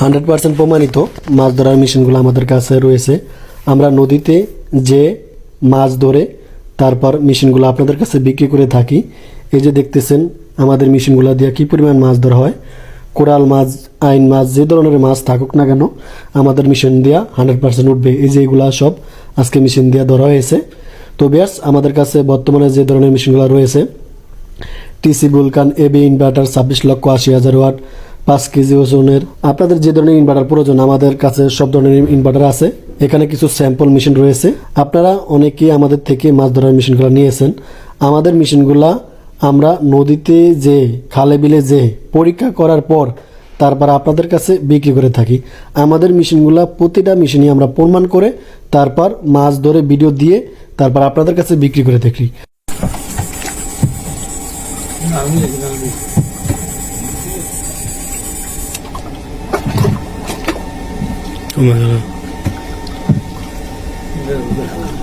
Hundred percent প্রমাণিত মাছ ধরার মেশিনগুলো আমাদের কাছে রয়েছে। আমরা নদীতে যে মাছ ধরে তারপর মেশিনগুলো আপনাদের কাছে বিক্রি করে থাকি। এই যে দেখতেছেন, আমাদের মেশিনগুলো দিয়ে কী পরিমাণ মাছ ধরা হয়। কোরাল মাছ, আইন মাছ, যে ধরনের মাছ থাকুক না কেন, আমাদের মেশিন দেওয়া হান্ড্রেড পার্সেন্ট উঠবে। এই যে এগুলা সব আজকে মেশিন দেওয়া ধরা হয়েছে। তো ব্যাস আমাদের কাছে বর্তমানে যে ধরনের মেশিনগুলো রয়েছে টিসি বুলকান এবি ইনভার্টার ছাব্বিশ লক্ষ আশি হাজার ওয়াট, পাঁচ কেজি ওজনের। আপনাদের যে ধরনের ইনভার্টার প্রয়োজন, আমাদের কাছে সব ধরনের ইনভার্টার আছে। এখানে কিছু স্যাম্পল মেশিন রয়েছে। আপনারা অনেকেই আমাদের থেকে মাছ ধরার মেশিনগুলো নিয়েছেন। আমাদের মেশিনগুলা আমরা নদীতে যে, খালে বিলে যে পরীক্ষা করার পর তারপর আপনাদের কাছে বিক্রি করে থাকি। আমাদের মেশিনগুলা প্রতিটা মেশিনই আমরা প্রমাণ করে তারপর মাছ ধরে ভিডিও দিয়ে তারপর আপনাদের কাছে বিক্রি করে থাকি। 나무에 그냥 그만 하나. 네, 네.